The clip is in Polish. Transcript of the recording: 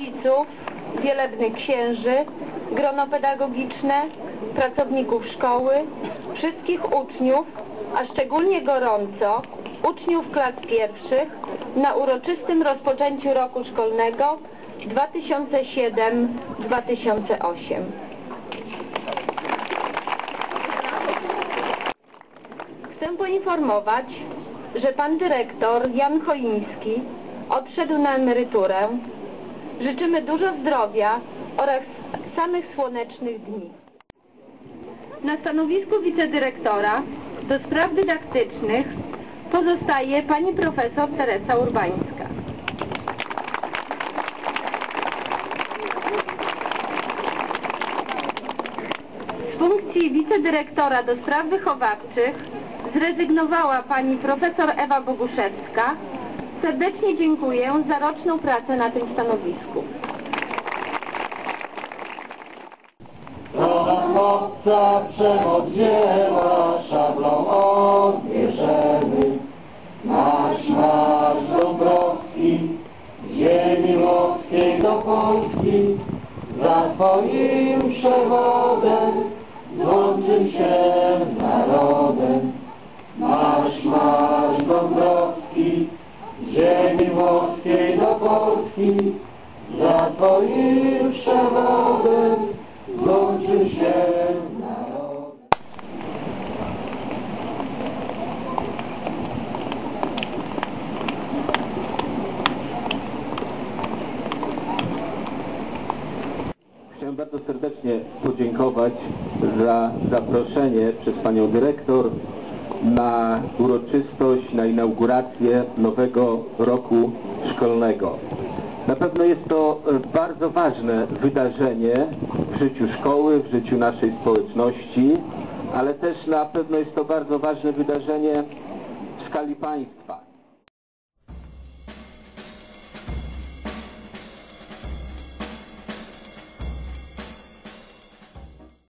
rodziców, wielebnych księży, grono pedagogiczne, pracowników szkoły, wszystkich uczniów, a szczególnie gorąco uczniów klas pierwszych na uroczystym rozpoczęciu roku szkolnego 2007-2008. Chcę poinformować, że pan dyrektor Jan Choiński odszedł na emeryturę. Życzymy dużo zdrowia oraz samych słonecznych dni. Na stanowisku wicedyrektora do spraw dydaktycznych pozostaje pani profesor Teresa Urbańska. Z funkcji wicedyrektora do spraw wychowawczych zrezygnowała pani profesor Ewa Boguszewska. Serdecznie dziękuję za roczną pracę na tym stanowisku. Chłopca przewodziła szablą odbierzemy. Marsz, marsz Dąbrowski, ziemi włoskiej do Polski, za twoim przewodem złączył się za twoim przewodem złączył się. Chciałem bardzo serdecznie podziękować za zaproszenie przez Panią Dyrektor na uroczystość, na inaugurację nowego roku szkolnego. Pewno jest to e, bardzo ważne wydarzenie w życiu szkoły, w życiu naszej społeczności, ale też na pewno jest to bardzo ważne wydarzenie w skali państwa.